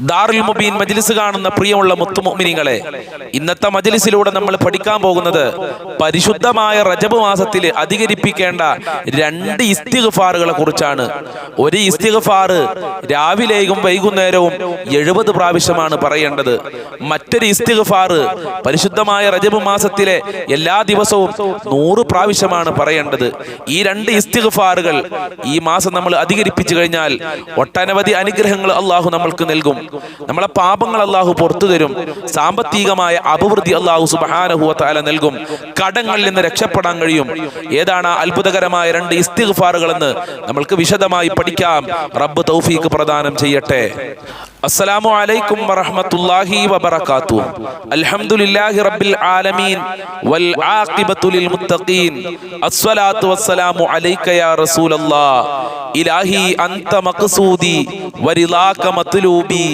ദാറുൽ മുബീൻ മജ്ലിസ് കാണുന്ന പ്രിയമുള്ള മുത്തുമോമിനികളെ ഇന്നത്തെ മജ്ലിസിലൂടെ നമ്മൾ പഠിക്കാൻ പോകുന്നത് പരിശുദ്ധമായ റജബ് മാസത്തിൽ അധികരിപ്പിക്കേണ്ട രണ്ട് ഇസ്തിഗ്ഫാറുകളെ കുറിച്ചാണ്. ഒരു ഇസ്തിഗ്ഫാർ രാവിലെയും വൈകുന്നേരവും എഴുപത് പ്രാവശ്യമാണ് പറയേണ്ടത്. മറ്റൊരു ഇസ്തിഗ്ഫാർ പരിശുദ്ധമായ റജബ് മാസത്തിലെ എല്ലാ ദിവസവും നൂറ് പ്രാവശ്യമാണ് പറയേണ്ടത്. ഈ രണ്ട് ഇസ്തിഗ്ഫാറുകൾ ഈ മാസം നമ്മൾ അധികരിപ്പിച്ചു കഴിഞ്ഞാൽ ഒട്ടനവധി അനുഗ്രഹങ്ങൾ അള്ളാഹു നമ്മൾക്ക് നൽകും. നമ്മളെ പാപങ്ങൾ അള്ളാഹു പുറത്തു തരും. സാമ്പത്തികമായ അഭിവൃദ്ധി അള്ളാഹു സുബാനഹുല നൽകും. കടങ്ങളിൽ നിന്ന് രക്ഷപ്പെടാൻ കഴിയും. ഏതാണ് അത്ഭുതകരമായ രണ്ട് ഇസ്തിഗ്ഫാറുകൾ എന്ന് നമ്മൾക്ക് വിശദമായി പഠിക്കാം. റബ്ബ് തൗഫീഖ് പ്രദാനം ചെയ്യട്ടെ. അസ്സലാമു അലൈക്കും വറഹ്മത്തുള്ളാഹി വബറകാതുഹു. അൽഹംദുലില്ലാഹി റബ്ബിൽ ആലമീൻ. വൽ ആഖിബത്തു ലിൽ മുത്തഖീൻ. അസ്സലാത്തു വസ്സലാമു അലൈക യാ റസൂലല്ലാഹ് ഇലാഹി അൻത മഖ്സൂദി. വരിളാക മത്ലൂബി.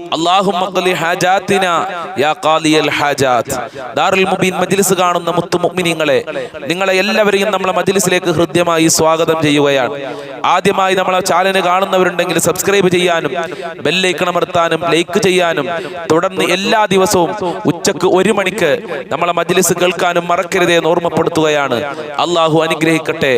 മജ്ലിസ് കാണുന്ന മുത്തു മുഅ്മിനീങ്ങളെ നിങ്ങളെ എല്ലാവരെയും നമ്മളെ മജ്ലിസിലേക്ക് ഹൃദ്യമായി സ്വാഗതം ചെയ്യുകയാണ്. ആദ്യമായി നമ്മളെ ചാനൽ കാണുന്നവരുണ്ടെങ്കിൽ സബ്സ്ക്രൈബ് ചെയ്യാനും ബെല്ലൈക്കണമർത്താനും ലൈക്ക് ചെയ്യാനും തുടർന്ന് എല്ലാ ദിവസവും ഉച്ചയ്ക്ക് ഒരു മണിക്ക് നമ്മളെ മജ്ലിസ് കേൾക്കാനും മറക്കരുതേ എന്ന് ഓർമ്മപ്പെടുത്തുകയാണ്. അള്ളാഹു അനുഗ്രഹിക്കട്ടെ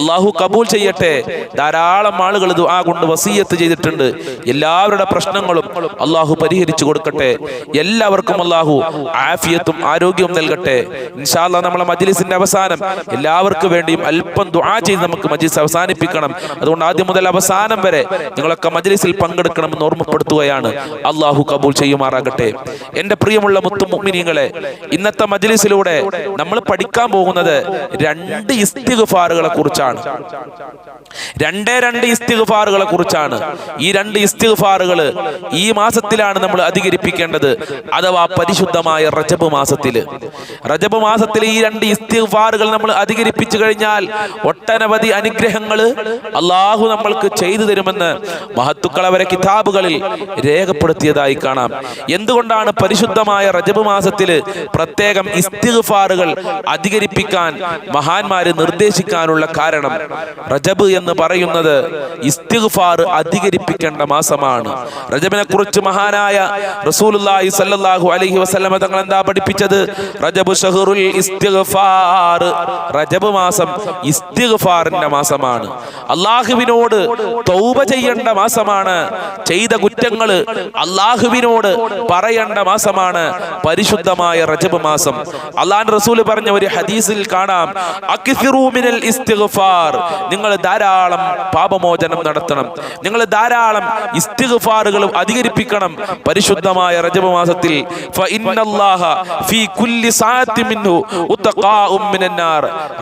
അള്ളാഹു കബൂൽ ചെയ്യട്ടെ. ധാരാളം ആളുകൾ ഇത് ആ കൊണ്ട് വസീയത്ത് ചെയ്തിട്ടുണ്ട്. എല്ലാവരുടെ പ്രശ്നങ്ങളും അള്ളാഹു പരിഹരിച്ചു കൊടുക്കട്ടെ. എല്ലാവർക്കും അള്ളാഹു ആഫിയത്തും ആരോഗ്യവും നൽകട്ടെ. ഇൻഷാല്ല നമ്മളെ മജ്ലിസിന്റെ അവസാനം എല്ലാവർക്കും വേണ്ടിയും അല്പം ദുആ ചെയ്ത് നമുക്ക് മജ്ലിസ് അവസാനിപ്പിക്കണം. അതുകൊണ്ട് ആദ്യം മുതൽ അവസാനം വരെ നിങ്ങളൊക്കെ മജ്ലിസിൽ പങ്കെടുക്കണമെന്ന് ഓർമ്മപ്പെടുത്തുകയാണ്. അള്ളാഹു കബൂൽ ചെയ്യുമാറാകട്ടെ. എന്റെ പ്രിയമുള്ള മുത്തു മുഅ്മിനീങ്ങളെ ഇന്നത്തെ മജ്ലിസിലൂടെ നമ്മൾ പഠിക്കാൻ പോകുന്നത് രണ്ട് ഇസ്തിഗ്ഫാറുകളെ കുറിച്ചാണ്. രണ്ടേ രണ്ട് ഇസ്തിഗ്ഫാറുകളെ കുറിച്ചാണ്. ഈ രണ്ട് ഇസ്തിഗ്ഫാറുകൾ ഈ മാസത്തിലാണ് നമ്മൾ അധികരിപ്പിക്കേണ്ടത് അഥവാ പരിശുദ്ധമായ റജബ് മാസത്തിൽ റജബ് മാസത്തിൽ ഈ രണ്ട് ഇസ്തിഫാറുകൾ നമ്മൾ അധികരിപ്പിച്ചു കഴിഞ്ഞാൽ ഒട്ടനവധി അനുഗ്രഹങ്ങൾ അള്ളാഹു നമ്മൾക്ക് ചെയ്തു തരുമെന്ന് മഹത്തുക്കൾ അവരെ കിതാബുകളിൽ രേഖപ്പെടുത്തിയതായി കാണാം. എന്തുകൊണ്ടാണ് പരിശുദ്ധമായ റജബ് മാസത്തിൽ പ്രത്യേകം ഇസ്തിഫാറുകൾ അധികരിപ്പിക്കാൻ മഹാന്മാര് നിർദ്ദേശിക്കാനുള്ള കാരണം? റജബ് എന്ന് പറയുന്നത് ഇസ്തിഫാർ അധികരിപ്പിക്കേണ്ട മാസമാണ്. റജബിനെ കുറിച്ച് മഹാനായ റസൂലുള്ളാഹി സ്വല്ലല്ലാഹു അലൈഹി വസല്ലമ തങ്ങൾ എന്താ പഠിപ്പിച്ചത്? റജബു ഷഹറുൽ ഇസ്തിഗ്ഫാർ. റജബ് മാസം ഇസ്തിഗ്ഫാറിന്റെ മാസമാണ്. അള്ളാഹുവിനോട് തൗബ ചെയ്യേണ്ട മാസമാണ്. ചെയ്ത കുറ്റങ്ങൾ അള്ളാഹുവിനോട് പറയേണ്ട മാസമാണ്. പരിശുദ്ധമായ റജബ് മാസം. അള്ളാൻ റസൂൽ പറഞ്ഞ ഒരു ഹദീസിൽ കാണാം. അക്സിറൂമിനൽ ഇസ്തിഗ്ഫാർ. നിങ്ങൾ ധാരാളം പാപമോചനം നടത്തണം. നിങ്ങൾ ധാരാളം ഇസ്തിഗ്ഫാറുകൾ അധികരിപ്പിക്കണം. പരിശുദ്ധമായ റജബ് മാസത്തിൽ.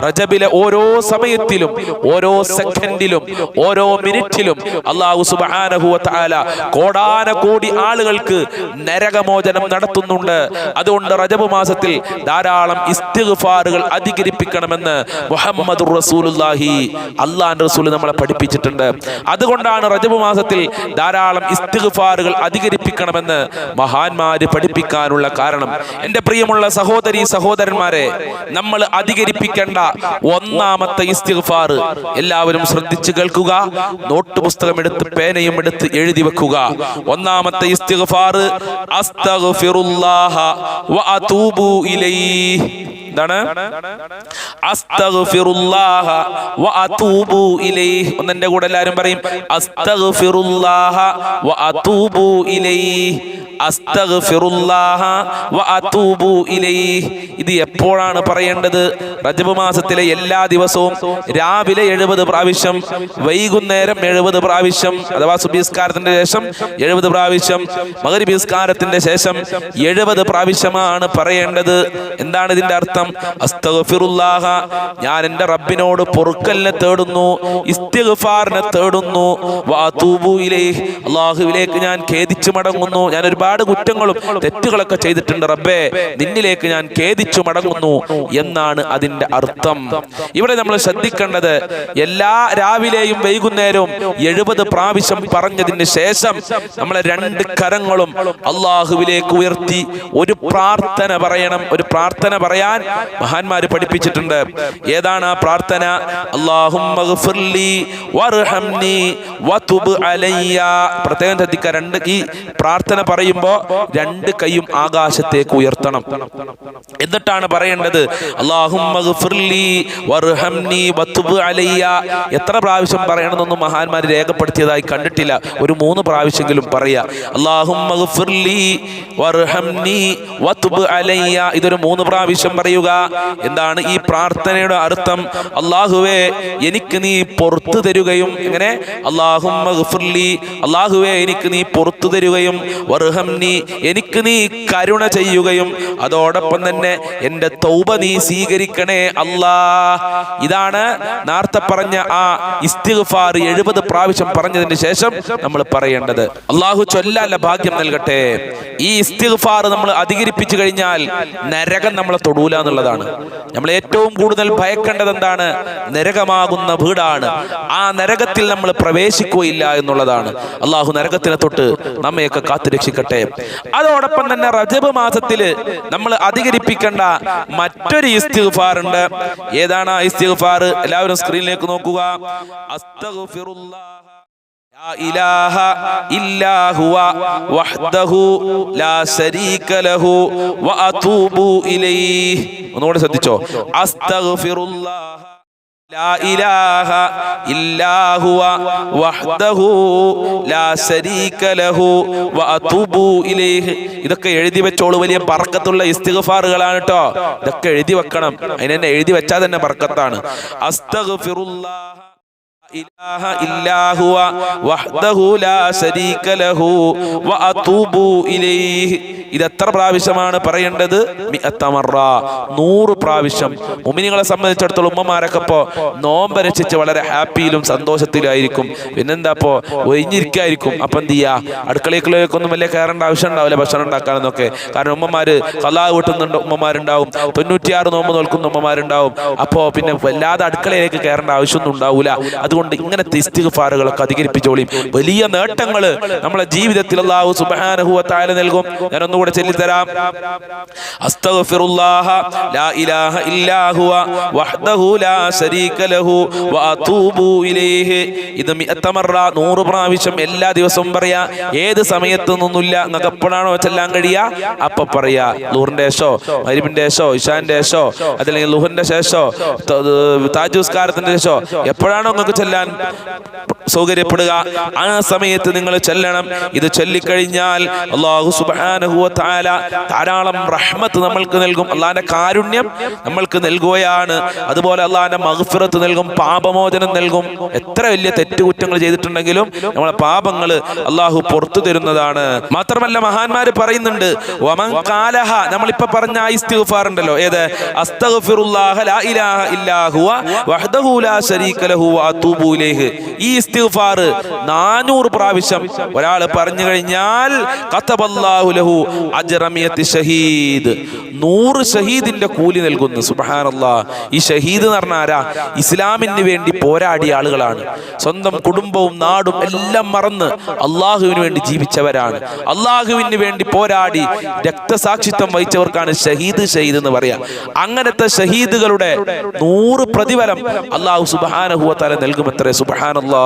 റജബിലെ ഓരോ സമയത്തിലും ഓരോ സെക്കൻഡിലും ഓരോ മിനിറ്റിലും വ തആല കോടാന കോടി ആളുകൾക്ക് നരകമോചനം നടത്തുന്നുണ്ട്. അതുകൊണ്ട് റജബ് മാസത്തിൽ ധാരാളം ഇസ്തിഗ്ഫാറുകൾ അധികരിപ്പിക്കണമെന്ന് മുഹമ്മദ് റസൂലുള്ളാഹി അള്ളാൻ റസൂൽ നമ്മളെ പഠിപ്പിച്ചിട്ടുണ്ട്. അതുകൊണ്ടാണ് റജബ് മാസത്തിൽ ധാരാളം ഇസ്തിഗ്ഫാറുകൾ അധികരിപ്പിക്കണമെന്ന് മഹാന്മാര് പഠിപ്പിക്കാനുള്ള കാരണം. എന്റെ പ്രിയമുള്ള സഹോദരി സഹോദരന്മാരെ നമ്മൾ അധികരിപ്പിക്കേണ്ട ഒന്നാമത്തെ ഇസ്തിഗ്ഫാർ. എല്ലാവരും ശ്രദ്ധിച്ചു കേൾക്കുക നോട്ട് പുസ്തകം എടുത്ത് പേനയും എടുത്ത് എഴുതി വെക്കുക. ഒന്നാമത്തെ ഇസ്തിഗ്ഫാർ അസ്തഗ്ഫിറുല്ലാഹ വ അതൂബു ഇലൈഹി. എന്താണ്? അസ്തഗ്ഫിറുല്ലാഹ വ അതൂബു ഇലൈഹി. ഒന്നെന്റെ കൂടെ എല്ലാവരും പറയും അസ്തഗ്ഫിറുല്ലാഹ വ അതൂബു ഇലൈഹി. അസ്തഗ്ഫിറുല്ലാഹ വ അതൂബു ഇലൈഹി. ഇത് എപ്പോഴാണ് പറയേണ്ടത്? റജബ് മാസത്തിലെ എല്ലാ ദിവസവും രാവിലെ എഴുപത് പ്രാവശ്യം വൈകുന്നേരം എഴുപത് പ്രാവശ്യം അഥവാ സുബിസ്കാരത്തിന്റെ ശേഷം എഴുപത് പ്രാവശ്യം മകരിബിസ്കാരത്തിന്റെ ശേഷം എഴുപത് പ്രാവശ്യമാണ് പറയേണ്ടത്. എന്താണ് ഇതിന്റെ അർത്ഥം? അസ്തഗ്ഫിറുല്ലാഹ. ഞാൻ എന്റെ റബ്ബിനോട് പൊറുക്കലിനെ തേടുന്നു ഇസ്തിഗ്ഫാറിനെ തേടുന്നു. വാതൂബു ഇലൈഹി. അള്ളാഹുവിലേക്ക് ഞാൻ ഖേദിച്ചു മടങ്ങുന്നു. ഞാൻ ഒരുപാട് കുറ്റങ്ങളും തെറ്റുകളൊക്കെ ചെയ്തിട്ടുണ്ട് റബ്ബേ. നിന്നിലേക്ക് ഞാൻ ഖേദിച്ചു മടങ്ങുന്നു എന്നാണ് അതിന്റെ അർത്ഥം. ഇവിടെ നമ്മൾ ശ്രദ്ധിക്കേണ്ടത് എല്ലാ രാവിലെയും വൈകുന്നേരവും എഴുപത് പ്രാവശ്യം പറഞ്ഞതിന് ശേഷം നമ്മളെ രണ്ട് കരങ്ങളും അള്ളാഹുവിലേക്ക് ഉയർത്തി ഒരു പ്രാർത്ഥന പറയണം. ഒരു പ്രാർത്ഥന പറയാൻ മഹാന്മാര് പഠിപ്പിച്ചിട്ടുണ്ട്. ഏതാണ് ആ പ്രാർത്ഥന? പ്രത്യേകം ശ്രദ്ധിക്കുക രണ്ട് ഈ പ്രാർത്ഥന പറയുമ്പോ രണ്ട് കൈയും ആകാശത്തേക്ക് ഉയർത്തണം. എന്നിട്ടാണ് പറയേണ്ടത് എത്ര പ്രാവശ്യം പറയണമെന്നൊന്നും മഹാന്മാർ രേഖപ്പെടുത്തിയതായി കണ്ടിട്ടില്ല. ഒരു മൂന്ന് പ്രാവശ്യമെങ്കിലും പറയാ അള്ളാഹും ഇതൊരു മൂന്ന് പ്രാവശ്യം പറയുക. എന്താണ് ഈ പ്രാർത്ഥനയുടെ അർത്ഥം? അള്ളാഹുവേ എനിക്ക് നീ പുറത്തു തരുകയും എങ്ങനെ? അള്ളാഹും അള്ളാഹുവേ എനിക്ക് നീ പുറത്തു തരുകയും വർഹം നീ എനിക്ക് നീ കരുണ ചെയ്യുകയും അതോടൊപ്പം തന്നെ എന്റെ തൗബ നീ സ്വീകരിക്കണേ അല്ലാ. ഇതാണ് നേരത്തെ പറഞ്ഞ ആ ഇസ്തിഗ്ഫാർ എഴുപത് പ്രാവശ്യം പറഞ്ഞതിന് ശേഷം നമ്മൾ പറയേണ്ടത്. അള്ളാഹു ചൊല്ലാല്ല ഭാഗ്യം നൽകട്ടെ. ഈ ഇസ്തിഗ്ഫാർ നമ്മൾ അധികരിപ്പിച്ചു കഴിഞ്ഞാൽ നരകം നമ്മളെ തൊടൂല എന്നുള്ളതാണ് നമ്മൾ ഏറ്റവും കൂടുതൽ ഭയക്കേണ്ടത് എന്താണ്? നരകമാകുന്ന വീടാണ്. ആ നരകത്തിൽ നമ്മൾ പ്രവേശിക്കുകയില്ല എന്നുള്ളതാണ്. അള്ളാഹു നരകത്തിനെ തൊട്ട് നമ്മയൊക്കെ കാത്തു രക്ഷിക്കട്ടെ. അതോടൊപ്പം തന്നെ റജബ് മാസത്തിൽ നമ്മൾ അധികരിപ്പിക്കേണ്ട മറ്റൊരു ഇസ്തിഗ്ഫാർ ഉണ്ട്. ഏതാണ് ആ ഇസ്തിഗ്ഫാർ? എല്ലാവരും സ്ക്രീനിലേക്ക് നോക്കുക. അസ്തഗ്ഫിറുല്ലാഹ إله إلا هو وحده لا شريك له وأتوب إليه ഒന്നുകൂടെ ശ്രദ്ധിച്ചോ അസ്തഗ്ഫിറുല്ലാഹ لا إله إلا هو وحده لا شريك له وأتوب إليه ഇതൊക്കെ എഴുതി വെച്ചോളൂ വലിയ ബർക്കത്തുള്ള ഇസ്തിഗ്ഫാറുകളാണ് കേട്ടോ ഇതൊക്കെ എഴുതി വെക്കണം അതിനെ എഴുതി വെച്ചാൽ തന്നെ ബർക്കത്താണ് അസ്തഗ്ഫിറുല്ലാഹ إله إلا هو وحده لا شريك له وأتوب إليه ഇത് എത്ര പ്രാവശ്യമാണ് പറയേണ്ടത് മിഅത്തമറ നൂറ് പ്രാവശ്യം മുമിനികളെ സംബന്ധിച്ചിടത്തോളം ഉമ്മമാരൊക്കെ ഇപ്പോ നോമ്പ് രക്ഷിച്ച് വളരെ ഹാപ്പിയിലും സന്തോഷത്തിലായിരിക്കും പിന്നെന്താ ഇപ്പോ ഒഴിഞ്ഞിരിക്കായിരിക്കും അപ്പൊ എന്ത് ചെയ്യാ അടുക്കളയിലേക്കൊന്നും വലിയ കയറേണ്ട ആവശ്യം ഉണ്ടാവില്ല ഭക്ഷണം ഉണ്ടാക്കാനെന്നൊക്കെ കാരണം ഉമ്മമാര് കലാ വീട്ടുന്നുണ്ട് ഉമ്മമാരുണ്ടാവും തൊണ്ണൂറ്റിയാറ് നോമ്പ് നോൽക്കുന്ന ഉമ്മമാരുണ്ടാവും അപ്പോ പിന്നെ വല്ലാതെ അടുക്കളയിലേക്ക് കയറേണ്ട ആവശ്യമൊന്നും ഉണ്ടാവില്ല അതുകൊണ്ട് ഇങ്ങനത്തെ ഇസ്തിഗ്ഫാറുകളൊക്കെ അധികരിപ്പിച്ചോളിയും. വലിയ നേട്ടങ്ങൾ നമ്മളെ ജീവിതത്തിൽ അള്ളാഹു സുബ്ഹാനഹു വതആല നൽകും. ഞാൻ ഒന്നുകൂടെ ചൊല്ലിത്തരാം. അസ്തഗ്ഫിറുല്ലാഹ ലാ ഇലാഹ ഇല്ലാ വഹ്ദഹു ലാ ശരീക ലഹു വഅതൂബു ഇലൈഹി. ഇത് മിഅത്തമറ നൂറ് പ്രാവശ്യം എല്ലാ ദിവസവും പറയാ. ഏത് സമയത്ത് നിന്നില്ല. നിങ്ങൾക്ക് എപ്പോഴാണോ ചെല്ലാൻ കഴിയാ? അപ്പൊ പറയാ. ലൂറിന്റെ ശേഷോ മരിബിന്റെ ശേഷോ ഇഷാന്റെ ശേഷോ അതല്ലെങ്കിൽ ലുഹറിന്റെ ശേഷോ താജുസ്കാരത്തിന്റെ ശേഷോ എപ്പോഴാണോ നിങ്ങൾക്ക് ചെല്ലാൻ Milan സൗകര്യപ്പെടുക. ആ സമയത്ത് നിങ്ങൾ ചെല്ലണം. ഇത് ചൊല്ലിക്കഴിഞ്ഞാൽ അള്ളാഹു സുബ്ഹാനഹു വ തആല ധാരാളം റഹ്മത്ത് നമ്മൾക്ക് നൽകും. അള്ളാഹിന്റെ കാരുണ്യം നമ്മൾക്ക് നൽകുകയാണ്. അതുപോലെ അള്ളാഹിന്റെ മഗ്ഫിറത്ത് നൽകും പാപമോചനം നൽകും. എത്ര വലിയ തെറ്റുകുറ്റങ്ങൾ ചെയ്തിട്ടുണ്ടെങ്കിലും നമ്മളെ പാപങ്ങൾ അള്ളാഹു പുറത്തു തരുന്നതാണ്. മാത്രമല്ല മഹാന്മാര് പറയുന്നുണ്ട് വമൻ കാലഹ നമ്മളിപ്പോ പറഞ്ഞ ആ ഏത്? അസ്തഗ്ഫിറുല്ലാഹ ലാ ഇലാഹ ഇല്ലാഹുവ വഹ്ദഹു ലാ ശരീക ലഹു വ അതൂബു ഇലൈഹി. ഈ ഇസ്തിഗ്ഫാർ 400 പ്രാവശ്യം. ഒരാൾ പറഞ്ഞു കഴിഞ്ഞാൽ ലഹു അജ്റമിയത്തി ഷഹീദ്. നൂറ് ഷഹീദിന്റെ കൂലി നൽകുന്നു സുബ്ഹാനല്ലാഹ്. ഈ ഷഹീദ് എന്ന് പറഞ്ഞാൽ ആരാ? ഇസ്ലാമിന് വേണ്ടി പോരാടിയ ആളുകളാണ്. സ്വന്തം കുടുംബവും നാടും എല്ലാം മറന്ന് അള്ളാഹുവിന് വേണ്ടി ജീവിച്ചവരാണ്. അള്ളാഹുവിന് വേണ്ടി പോരാടി രക്തസാക്ഷിത്വം വഹിച്ചവർക്കാണ് ഷഹീദ് ഷഹീദ് എന്ന് പറയാം. അങ്ങനത്തെ ഷഹീദുകളുടെ നൂറ് പ്രതിഫലം അള്ളാഹു സുബാനഹുവത്താല നൽകുമത്രേ സുബാനല്ലാ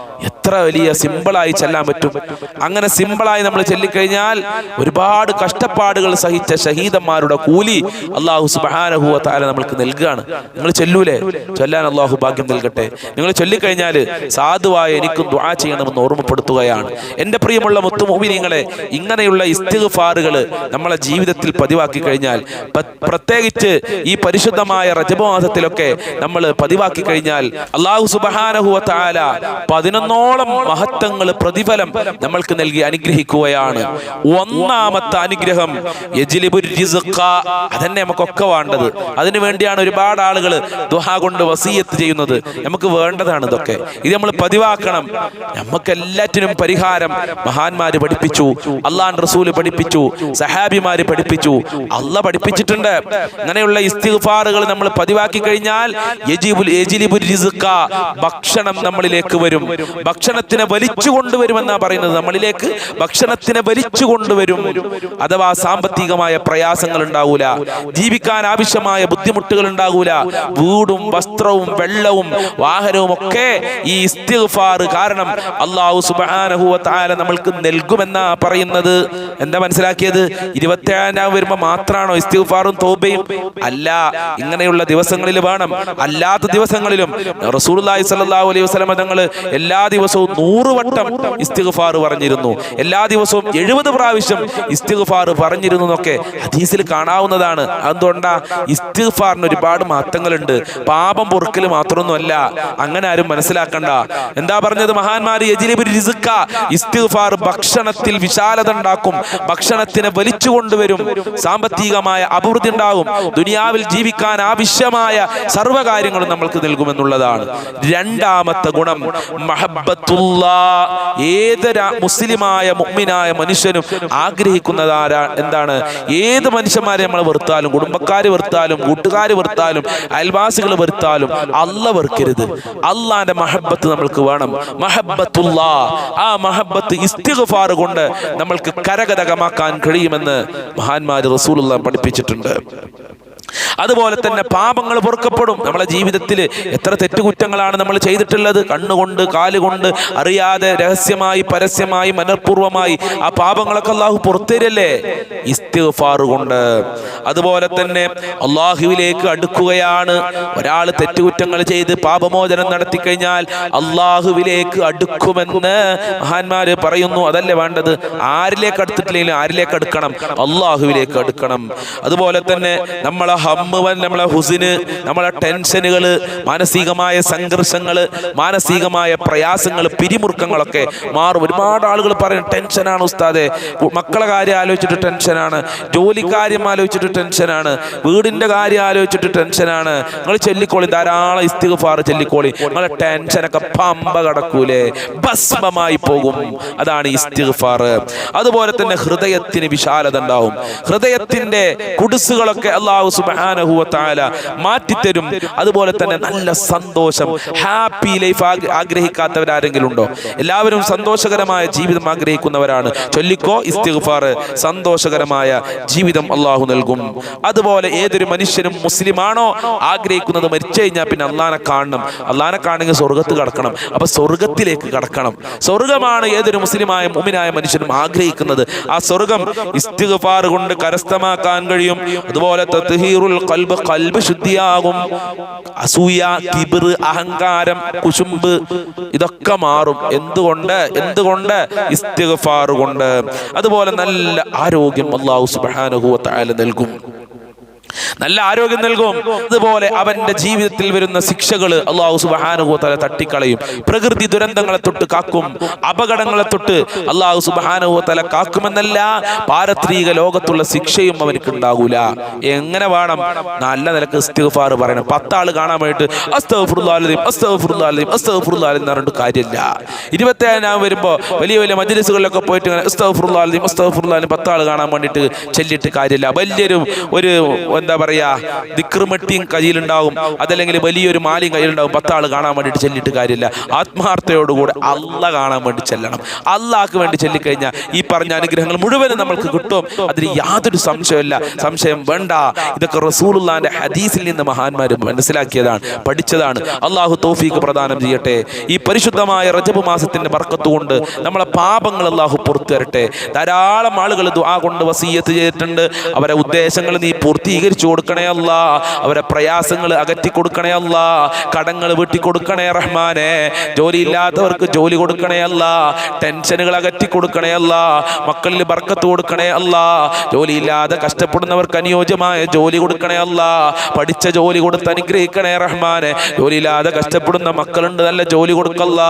എത്ര വലിയ സിമ്പിളായി ചെല്ലാൻ പറ്റും. അങ്ങനെ സിമ്പിളായി നമ്മൾ ചെല്ലിക്കഴിഞ്ഞാൽ ഒരുപാട് കഷ്ടപ്പാടുകൾ സഹിച്ച ഷഹീദന്മാരുടെ കൂലി അള്ളാഹു സുബാനഹുവ താര നമ്മൾക്ക് നൽകുകയാണ് നിങ്ങൾ ചെല്ലൂലേ? ചൊല്ലാൻ അള്ളാഹു ഭാഗ്യം നൽകട്ടെ. നിങ്ങൾ ചൊല്ലിക്കഴിഞ്ഞാൽ സാധുവായ എനിക്കും ദ്വാ ചെയ്യണമെന്ന് ഓർമ്മപ്പെടുത്തുകയാണ്. എന്റെ പ്രിയമുള്ള മുത്തുമോമിനിങ്ങളെ ഇങ്ങനെയുള്ള ഇസ്തിഗ്ഫാറുകൾ നമ്മളെ ജീവിതത്തിൽ പതിവാക്കി കഴിഞ്ഞാൽ പ്രത്യേകിച്ച് ഈ പരിശുദ്ധമായ രജപമാസത്തിലൊക്കെ മാസത്തിലൊക്കെ നമ്മൾ പതിവാക്കി കഴിഞ്ഞാൽ അള്ളാഹു സുബഹാനഹുവ താല പതിനൊന്നോളം അത്രത്തോളം മഹത്വങ്ങൾ പ്രതിഫലം നമ്മൾക്ക് നൽകി അനുഗ്രഹിക്കുകയാണ്. ഒന്നാമത്തെ അനുഗ്രഹം. അതന്നെ നമുക്കൊക്കെ വേണ്ടത്. അതിനു വേണ്ടിയാണ് ഒരുപാട് ആളുകൾ ദുഹാ കൊണ്ട് വസീയത്ത് ചെയ്യുന്നത്. നമുക്ക് വേണ്ടതാണ് ഇതൊക്കെ. ഇത് നമ്മൾ പതിവാക്കണം. നമുക്ക് എല്ലാറ്റിനും പരിഹാരം മഹാന്മാര് പഠിപ്പിച്ചു അള്ളാൻ റസൂൽ പഠിപ്പിച്ചു സഹാബിമാര് പഠിപ്പിച്ചു. അല്ല പഠിപ്പിച്ചിട്ടുണ്ട്. അങ്ങനെയുള്ള ഇസ്തിഫാറുകൾ നമ്മൾ പതിവാക്കി കഴിഞ്ഞാൽ. ഭക്ഷണം നമ്മളിലേക്ക് വരും. ഭക്ഷണത്തിനെ വലിച്ചു കൊണ്ടുവരുമെന്നാ പറയുന്നത്. നമ്മളിലേക്ക് ഭക്ഷണത്തിനെ വലിച്ചു കൊണ്ടുവരും അഥവാ സാമ്പത്തികമായ പ്രയാസങ്ങൾ ഉണ്ടാവൂല ജീവിക്കാൻ ആവശ്യമായ ബുദ്ധിമുട്ടുകൾ ഉണ്ടാകൂല വീടും വസ്ത്രവും വെള്ളവും വാഹനവും ഒക്കെ ഈ ഇസ്തിഗ്ഫാർ കാരണം അള്ളാഹു സുബ്ഹാനഹു വ തആല നമ്മൾക്ക് നൽകുമെന്നാ പറയുന്നത്. എന്താ മനസ്സിലാക്കിയത്? ഇരുപത്തേഴാം വരുമ്പോ മാത്രമാണോ ഇസ്തിഗ്ഫാറും തോബയും? അല്ല ഇങ്ങനെയുള്ള ദിവസങ്ങളിൽ വേണം. അല്ലാത്ത ദിവസങ്ങളിലും സ്വല്ലല്ലാഹു അലൈഹി വസല്ലം തങ്ങൾ എല്ലാ ദിവസവും നൂറ് വട്ടം ഇസ്തിഗ്ഫാർ പറഞ്ഞിരുന്നു. എല്ലാ ദിവസവും എഴുപത് പ്രാവശ്യം ഇസ്തിഗ്ഫാർ പറഞ്ഞിരുന്നു എന്നൊക്കെ ഹദീസിൽ കാണാവുന്നതാണ്. അതുകൊണ്ടാ ഇസ്തിഗ്ഫാറിന് ഒരുപാട് മാറ്റങ്ങളുണ്ട്. പാപം പൊറുക്കൽ മാത്രമൊന്നുമല്ല. അങ്ങനെ ആരും മനസ്സിലാക്കണ്ട. എന്താ പറഞ്ഞത് മഹാന്മാര്. ഇസ്തിഗ്ഫാർ ഭക്ഷണത്തിൽ വിശാലത ഉണ്ടാക്കും. ഭക്ഷണത്തിനെ വലിച്ചു കൊണ്ടുവരും. സാമ്പത്തികമായ അഭിവൃദ്ധി ഉണ്ടാകും. ദുനിയാവിൽ ജീവിക്കാൻ ആവശ്യമായ സർവകാര്യങ്ങളും നമ്മൾക്ക് നൽകുമെന്നുള്ളതാണ്. രണ്ടാമത്തെ ഗുണം മഹബത്തുല്ലാ ഏതൊരു മുസ്ലിമായ മുഅ്മിനായ മനുഷ്യനും ആഗ്രഹിക്കുന്നതാരാ എന്താണ്? ഏത് മനുഷ്യന്മാരെ നമ്മൾ വെറുത്താലും കുടുംബക്കാർ വെറുത്താലും കൂട്ടുകാർ വെറുത്താലും അയൽവാസികൾ വെറുത്താലും അല്ല വെറുക്കരുത്. അള്ളാന്റെ മഹബത്ത് നമ്മൾക്ക് വേണം. മഹബത്തുല്ലാ. ആ മഹബത്ത് ഇസ്തിഗ്ഫാർ കൊണ്ട് നമ്മൾക്ക് കരകതകമാക്കാൻ കഴിയുമെന്ന് മഹാന്മാർ റസൂലുള്ള പഠിപ്പിച്ചിട്ടുണ്ട്. അതുപോലെ തന്നെ പാപങ്ങൾ പൊറുക്കപ്പെടും. നമ്മളെ ജീവിതത്തിൽ എത്ര തെറ്റുകുറ്റങ്ങളാണ് നമ്മൾ ചെയ്തിട്ടുള്ളത്. കണ്ണുകൊണ്ട് കാലുകൊണ്ട് അറിയാതെ രഹസ്യമായി പരസ്യമായി മനഃപൂർവമായി ആ പാപങ്ങളൊക്കെ അള്ളാഹു പുറത്തേരല്ലേ ഇസ്തിഗ്ഫാർ കൊണ്ട്. അതുപോലെ തന്നെ അള്ളാഹുവിലേക്ക് അടുക്കുകയാണ്. ഒരാൾ തെറ്റുകുറ്റങ്ങൾ ചെയ്ത് പാപമോചനം നടത്തി കഴിഞ്ഞാൽ അള്ളാഹുവിലേക്ക് അടുക്കുമെന്ന് മഹാന്മാര് പറയുന്നു. അതല്ലേ വേണ്ടത്? ആരിലേക്ക് അടുത്തിട്ടില്ലെങ്കിലും ആരിലേക്ക് അടുക്കണം? അള്ളാഹുവിലേക്ക് അടുക്കണം. അതുപോലെ തന്നെ നമ്മളെ ഹമ്മുവൻ നമ്മളെ ഹുസിന് നമ്മളെ ടെൻഷനുകൾ മാനസികമായ സംഘർഷങ്ങൾ മാനസികമായ പ്രയാസങ്ങൾ പിരിമുറുക്കങ്ങളൊക്കെ മാറും. ഒരുപാട് ആളുകൾ പറയും ടെൻഷനാണ് ഉസ്താദെ. മക്കളെ കാര്യം ആലോചിച്ചിട്ട് ടെൻഷനാണ്. ജോലിക്കാര്യം ആലോചിച്ചിട്ട് ടെൻഷനാണ്. വീടിന്റെ കാര്യം ആലോചിച്ചിട്ട് ടെൻഷനാണ്. നിങ്ങൾ ചൊല്ലിക്കോളി ധാരാളം ഇസ്തിഗ്ഫാർ ചൊല്ലിക്കോളി. നിങ്ങളെ ടെൻഷനൊക്കെ പമ്പ കടക്കൂലേ. ഭസ്മമായി പോകും. അതാണ് ഇസ്തിഗ്ഫാർ. അതുപോലെ തന്നെ ഹൃദയത്തിന് വിശാലത ഉണ്ടാവും. ഹൃദയത്തിന്റെ കുടിസുകളൊക്കെ അള്ളാഹു സുബ്ഹാനഹു തആല മാറ്റിത്തരും. അതുപോലെ തന്നെ നല്ല സന്തോഷം. ഹാപ്പി ലൈഫ് ആഗ്രഹിക്കാത്തവരാരെങ്കിലും ഉണ്ടോ എല്ലാവരും സന്തോഷകരമായ ജീവിതം ആഗ്രഹിക്കുന്നവരാണ്. ചൊല്ലിക്കോ ഇസ്തിഗ്ഫാർ. സന്തോഷകരമായ ജീവിതം അള്ളാഹു നൽകും. അതുപോലെ ഏതൊരു മനുഷ്യനും മുസ്ലിമാണോ ആഗ്രഹിക്കുന്നത് മരിച്ചു കഴിഞ്ഞാൽ പിന്നെ അള്ളാനെ കാണണം. അള്ളാനെ കാണണമെങ്കിൽ സ്വർഗത്ത് കടക്കണം. അപ്പൊ സ്വർഗത്തിലേക്ക് കടക്കണം. സ്വർഗമാണ് ഏതൊരു മുസ്ലിമായ മുമിനായ മനുഷ്യനും ആഗ്രഹിക്കുന്നത്. ആ സ്വർഗം ഇസ്തിഗ്ഫാർ കൊണ്ട് കരസ്ഥമാക്കാൻ കഴിയും. അതുപോലെ കൽബ് ഖൽബ് ശുദ്ധിയാകും. അസൂയ കിബിർ അഹങ്കാരം കുശുമ്പ് ഇതൊക്കെ മാറും. എന്തുകൊണ്ട്? എന്തുകൊണ്ട്? ഇസ്തിഗ്ഫാർ കൊണ്ട്. അതുപോലെ നല്ല ആരോഗ്യം അള്ളാഹു സുബ്ഹാനഹു വ തആല നൽകും. നല്ല ആരോഗ്യം നൽകും. അതുപോലെ അവന്റെ ജീവിതത്തിൽ വരുന്ന ശിക്ഷകൾ അള്ളാഹു സുബാനുഭവത്തല തട്ടിക്കളയും. പ്രകൃതി ദുരന്തങ്ങളെ തൊട്ട് കാക്കും. അപകടങ്ങളെ തൊട്ട് അള്ളാഹു സുബാനുഭവത്തല കാക്കുമെന്നല്ല. പാരത്രിക ലോകത്തുള്ള ശിക്ഷയും അവനക്ക് ഉണ്ടാകൂല. എങ്ങനെ വേണം? നല്ല നിലയ്ക്ക് ഇസ്തിഫാർ പറയണം. പത്താൾ കാണാൻ വേണ്ടിട്ട് അസ്തഫുറുല്ലാലും അസ്തഫുറുല്ലാലും അസ്തഫുറുല്ലാലും എന്ന് കാര്യമില്ല. ഇരുപത്തേഴാം വരുമ്പോൾ വലിയ വലിയ മജ്ലിസുകളിലൊക്കെ പോയിട്ട് ഇങ്ങനെ പത്താൾ കാണാൻ വേണ്ടിയിട്ട് ചെല്ലിട്ട് കാര്യമില്ല. വലിയൊരു ഒരു എന്താ പറയാ ദിക്രമട്ടിയും കയ്യിലുണ്ടാവും. അതല്ലെങ്കിൽ വലിയൊരു മാലിയും കയ്യിലുണ്ടാവും. പത്താൾ കാണാൻ വേണ്ടിയിട്ട് ചെല്ലിട്ട് കാര്യമില്ല. ആത്മാർത്ഥയോടുകൂടെ അല്ല കാണാൻ വേണ്ടി ചെല്ലണം. അള്ളാഹ്ക്ക് വേണ്ടി ചെല്ലിക്കഴിഞ്ഞാൽ ഈ പറഞ്ഞ അനുഗ്രഹങ്ങൾ മുഴുവനും നമ്മൾക്ക് കിട്ടും. അതിന് യാതൊരു സംശയമില്ല സംശയം വേണ്ട. ഇതൊക്കെ റസൂലുള്ളാന്റെ ഹദീസിൽ നിന്ന് മഹാന്മാർ മനസ്സിലാക്കിയതാണ് പഠിച്ചതാണ്. അള്ളാഹു തോഫീക്ക് പ്രദാനം ചെയ്യട്ടെ. ഈ പരിശുദ്ധമായ റജബ് മാസത്തിന്റെ ബർക്കത്തുകൊണ്ട് നമ്മളെ പാപങ്ങൾ അള്ളാഹു പുറത്തു തരട്ടെ. ധാരാളം ആളുകൾ ദുആ കൊണ്ട് വസീയത്ത് ചെയ്തിട്ടുണ്ട്. അവരെ ഉദ്ദേശങ്ങൾ നീ പൂർത്തീകരിച്ചു പൂർത്തീകരിച്ചു കൊടുക്കണേ അല്ല. അവരെ പ്രയാസങ്ങൾ അകറ്റി കൊടുക്കണേ അല്ല. കടങ്ങൾ വീട്ടി കൊടുക്കണേ റഹ്മാനെ. ജോലിയില്ലാത്തവർക്ക് ജോലി കൊടുക്കണേ അല്ല. ടെൻഷനുകൾ അകറ്റി കൊടുക്കണേ അല്ല. മക്കളിൽ ബർക്കത്ത് കൊടുക്കണേ അല്ല. ജോലിയില്ലാതെ കഷ്ടപ്പെടുന്നവർക്ക് അനുയോജ്യമായ ജോലി കൊടുക്കണേ അല്ല. പഠിച്ച ജോലി കൊടുത്ത് അനുഗ്രഹിക്കണേ റഹ്മാനെ. ജോലിയില്ലാതെ കഷ്ടപ്പെടുന്ന മക്കളുണ്ട് നല്ല ജോലി കൊടുക്കല്ല.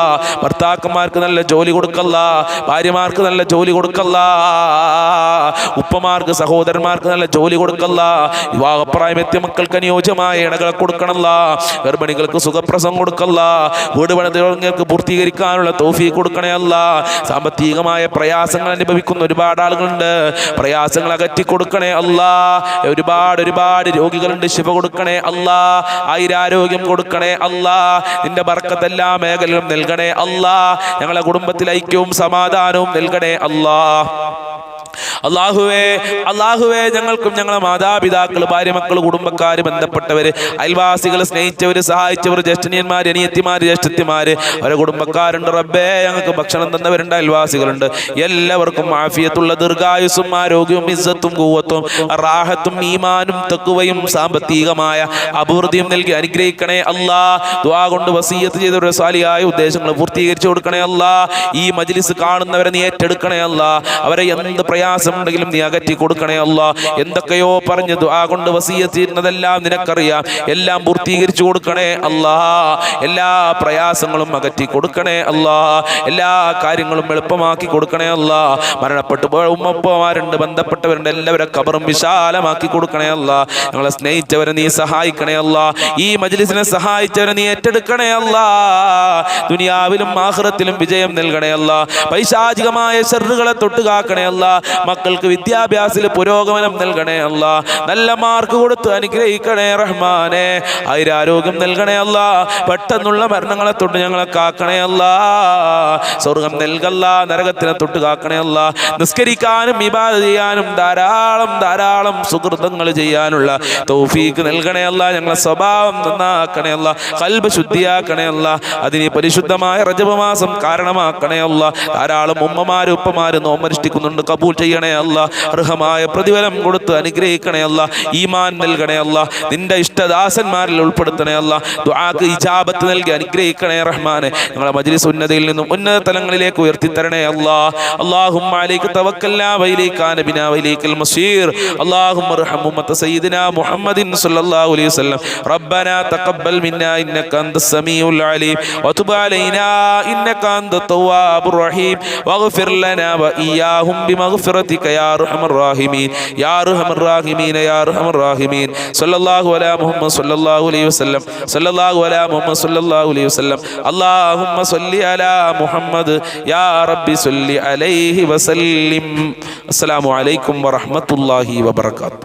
ഭർത്താക്കന്മാർക്ക് നല്ല ജോലി കൊടുക്കല്ല. ഭാര്യമാർക്ക് നല്ല ജോലി കൊടുക്കല്ല. ഉപ്പമാർക്ക് സഹോദരന്മാർക്ക് നല്ല ജോലി കൊടുക്കല്ല. വിവാഹപ്രായം എത്തിയ മക്കൾക്ക് അനുയോജ്യമായ ഇണകളെ കൊടുക്കണല്ല. ഗർഭിണികൾക്ക് സുഖപ്രസം കൊടുക്കല്ല. വീട് പണിതങ്ങൾക്ക് പൂർത്തീകരിക്കാനുള്ള തോഫി കൊടുക്കണയല്ല. സാമ്പത്തികമായ പ്രയാസങ്ങൾ അനുഭവിക്കുന്ന ഒരുപാട് ആളുകളുണ്ട്. പ്രയാസങ്ങൾ അകറ്റി കൊടുക്കണേ അല്ല ഒരുപാട് ഒരുപാട് രോഗികളുണ്ട്. ശിവ കൊടുക്കണേ അല്ല ആയിരാരോഗ്യം കൊടുക്കണേ അല്ല നിന്റെ ബർക്കത്തെല്ലാ മേഖലയിലും നൽകണേ അല്ല ഞങ്ങളെ കുടുംബത്തിൽ ഐക്യവും സമാധാനവും നൽകണേ അല്ലാ അള്ളാഹുവേ അള്ളാഹുവേ ഞങ്ങൾക്കും ഞങ്ങളുടെ മാതാപിതാക്കൾ ഭാര്യ മക്കൾ കുടുംബക്കാർ ബന്ധപ്പെട്ടവര് അയൽവാസികൾ സ്നേഹിച്ചവർ സഹായിച്ചവർ ജ്യേഷ്ഠനിയന്മാർ അനിയത്തിമാർ ജ്യേഷ്ഠത്തിമാര് അവരെ കുടുംബക്കാരുണ്ട് റബ്ബേ ഞങ്ങൾക്ക് ഭക്ഷണം തന്നവരുണ്ട് അയൽവാസികളുണ്ട്. എല്ലാവർക്കും മാഫിയത്തുള്ള ദീർഘായുസും ആരോഗ്യവും ഇസ്സത്തും കൂവത്തും റാഹത്തും ഈമാനും തെക്കുവയും സാമ്പത്തികമായ അഭിവൃദ്ധിയും നൽകി അനുഗ്രഹിക്കണേ അല്ലാ. ദ്വാ കൊണ്ട് വസീയത്ത് ചെയ്ത സാലിയായ ഉദ്ദേശങ്ങൾ പൂർത്തീകരിച്ചു കൊടുക്കണേ അല്ലാ. ഈ മജ്ലിസ് കാണുന്നവരെ നീ ഏറ്റെടുക്കണേ അല്ലാ. അവരെ എന്ത് പ്രയാസമുണ്ടെങ്കിലും നീ അകറ്റി കൊടുക്കണേ അല്ല. എന്തൊക്കെയോ പറഞ്ഞു ആ കൊണ്ട് വസീയത്തിരുന്നതെല്ലാം നിനക്കറിയാം. എല്ലാം പൂർത്തീകരിച്ചു കൊടുക്കണേ അല്ലാ. എല്ലാ പ്രയാസങ്ങളും അകറ്റി കൊടുക്കണേ അല്ലാ. എല്ലാ കാര്യങ്ങളും എളുപ്പമാക്കി കൊടുക്കണേ അല്ല. മരണപ്പെട്ടു പോയ ഉമ്മപ്പമാരുണ്ട് ബന്ധപ്പെട്ടവരുണ്ട് എല്ലാവരും കബറും വിശാലമാക്കി കൊടുക്കണേ അല്ല. ഞങ്ങളെ സ്നേഹിച്ചവരെ നീ സഹായിക്കണേ അല്ല. ഈ മജ്ലിസിനെ സഹായിച്ചവരെ നീ ഏറ്റെടുക്കണേ അല്ല. ദുനിയാവിലും ആഹ്റത്തിലും വിജയം നൽകണേ അല്ല. പൈശാചികമായ ഷെറുകളെ തൊട്ടുകാക്കണേ അല്ല. മക്കൾക്ക് വിദ്യാഭ്യാസത്തിൽ പുരോഗമനം നൽകണേ അല്ല. നല്ല മാർക്ക് കൊടുത്ത് അനുഗ്രഹിക്കണേ റഹ്മാനെ. ആയിരാരോഗ്യം നൽകണേ അല്ല. പെട്ടെന്നുള്ള മരണങ്ങളെ തൊട്ട് ഞങ്ങളെ കാക്കണേ അല്ല. സ്വർഗം നൽകല്ല. നരകത്തിനെ തൊട്ട് കാക്കണേ അല്ല. നിസ്കരിക്കാനും ഇബാദ ചെയ്യാനും ധാരാളം ധാരാളം സുഹൃതങ്ങൾ ചെയ്യാനുള്ള തൗഫീക്ക് നൽകണേ അല്ല. ഞങ്ങളെ സ്വഭാവം നന്നാക്കണേ അല്ല. കൽബ് ശുദ്ധിയാക്കണേ അല്ല. അതിനെ പരിശുദ്ധമായ റജപമാസം കാരണമാക്കണേ അല്ല. ധാരാളം ഉമ്മമാരും ഉപ്പമാരും നോമനുഷ്ഠിക്കുന്നുണ്ട് കബൂൽ ചെയ്യണേ അല്ല അർഹമായ പ്രതിഫലം കൊടുത്ത് അനുഗ്രഹിക്കണേ അല്ല ഈമാൻ നൽകണേ അല്ല നിന്റെ ഇഷ്ടദാസന്മാരിൽ ഉൾപ്പെടുത്തണേ അല്ല ദുആക്ക് ഇജാബത്ത് നൽകി അനുഗ്രഹിക്കണേ റഹ്മാനെ ഞങ്ങളെ മജ്ലിസ് ഉന്നതയിൽ നിന്നും ഉന്നത തലങ്ങളിലേക്ക് ഉയർത്തി തരണേ അല്ലാ اللهم عليك توكلنا وإليك نبنا وإليك المصير اللهم ارحم أمة سيدنا محمد صلى الله عليه وسلم ربنا تقبل منا إنك أنت السميع العليم وتب علينا إنك أنت التواب الرحيم واغفر لنا وإياهم بمغفرتك يا أرحم الراحمين يا أرحم الراحمين يا أرحم الراحمين صلى الله على محمد صلى الله عليه وسلم صلى الله على محمد صلى الله عليه وسلم اللهم صل على محمد يا رب صل عليه وسلم السلام عليكم ورحمة الله وبركاته